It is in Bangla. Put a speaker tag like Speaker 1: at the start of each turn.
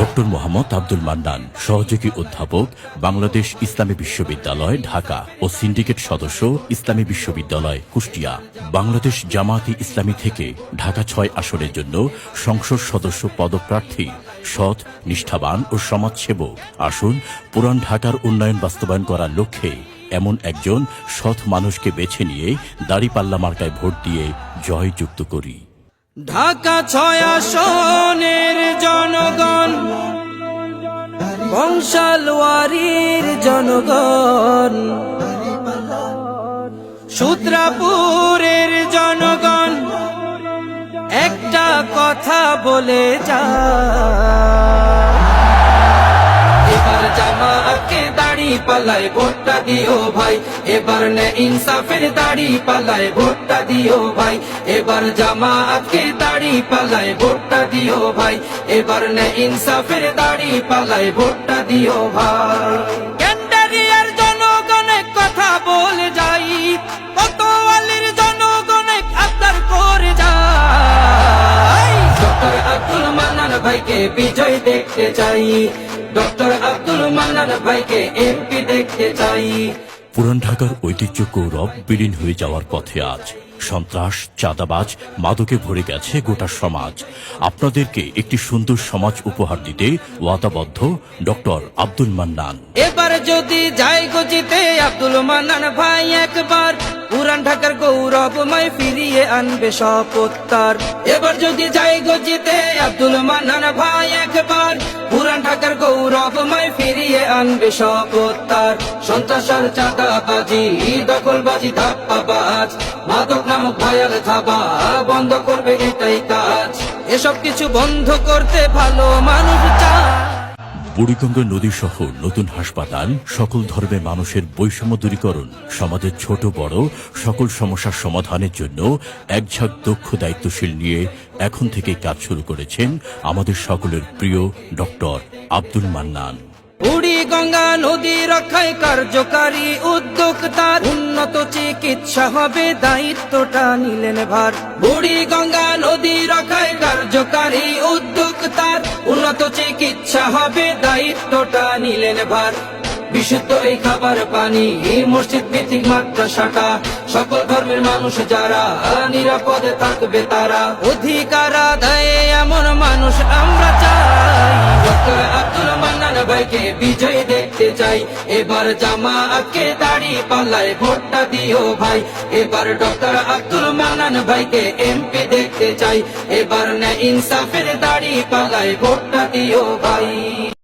Speaker 1: ডক্টর মোহাম্মদ আব্দুল মান্নান, সহযোগী অধ্যাপক, বাংলাদেশ ইসলামী বিশ্ববিদ্যালয়, ঢাকা, ও সিন্ডিকেট সদস্য, ইসলামী বিশ্ববিদ্যালয়, কুষ্টিয়া। বাংলাদেশ জামায়াতি ইসলামী থেকে ঢাকা ছয় আসনের জন্য সংসদ সদস্য পদপ্রার্থী, সৎ, নিষ্ঠাবান ও সমাজসেবক। আসুন পুরান ঢাকার উন্নয়ন বাস্তবায়ন করার লক্ষ্যে এমন একজন সৎ মানুষকে বেছে নিয়ে দাড়িপাল্লা মার্কায় ভোট দিয়ে জয়যুক্ত করি।
Speaker 2: ঢাকা ছয় আসনের জনগণ বংশালওয়ারির জনগণ। সূত্রাপুরের জনগণ একটা কথা বলে যা দাড়ি পালায় ভোটটা দিও ভাই। এবার নে ইনসাফের দাড়ি পালায় ভোটটা দিও ভাই। এবার জামাকে দাড়ি পালায় ভোটটা দিও ভাই। এবার নে ইনসাফের দাড়ি পালায় ভোটটা দিও ভাই। ভাইকে বিজয় দেখতে চাই। ডক্টর আব্দুল মান্নান ভাইকে এমপি দেখতে চাই।
Speaker 1: পুরান ঢাকার ঐতিহ্য গৌরব বিলীন হয়ে যাওয়ার পথে আজ সন্ত্রাস চাঁদাবাজ মাদকে ভরে গেছে গোটা সমাজ। আপনাদেরকে একটি সুন্দর সমাজ উপহার দিতে ওয়াদাবদ্ধ ডক্টর আব্দুল মান্নান।
Speaker 2: এবার যদি যাই গজিতে আব্দুল মান্নান ভাই একবার পুরান ঢাকার গৌরবময় ফিরিয়ে আনবে শপত্তার এবার যদি যাই গজিতে আব্দুল মান্নান ভাই একবার। পুরান ঢাকার গৌরবময় ফিরিয়ে আনবে শপত্তার সন্ত্রাস আর চাঁদাবাজি, দখলবাজি, ধাপ্পাবাজ। মাদক নামক ভয়াল থাবা বন্ধ করবে এটাই কাজ। এসব কিছু বন্ধ করতে ভালো মানুষ চায়।
Speaker 1: বুড়িগঙ্গা নদী সহ নতুন হাসপাতাল, সকল ধর্মের মানুষের বৈষম্য দূরীকরণ, সমাজের ছোট বড়, সকল সমস্যার সমাধানের জন্য একঝাঁক দক্ষ দায়িত্বশীল নিয়ে এখন থেকে কাজ শুরু করেছেন আমাদের সকলের প্রিয় ডক্টর আব্দুল মান্নান।
Speaker 2: গঙ্গা নদী রক্ষায় কার্যকারী উদ্যোক্তার উন্নত চিকিৎসা হবে, দায়িত্বটা নিলেন ভার। বুড়ি গঙ্গা নদী রক্ষায় কার্যকারী উদ্যোক্তার উন্নত চিকিৎসা হবে, দায়িত্বটা নিলেন ভার। বিশুদ্ধ এই খাবার পানি, এই মসজিদ ভিত্তিক মাদ্রাসাটা সকল ধর্মের মানুষ যারা নিরাপদে থাকবে তারা অধিকার আদায়ে এমন মানুষ আমরা চাই। ভাইকে বিজয় দেখতে চাই। এবার জামাকে দাড়ি পাল্লায় ভোটটা দিও ভাই। এবার ডক্টর আব্দুল মান্নান ভাইকে এমপি দেখতে চাই। এবার না ইনসাফের দাড়ি পাল্লায় ভোটটা দিও ভাই।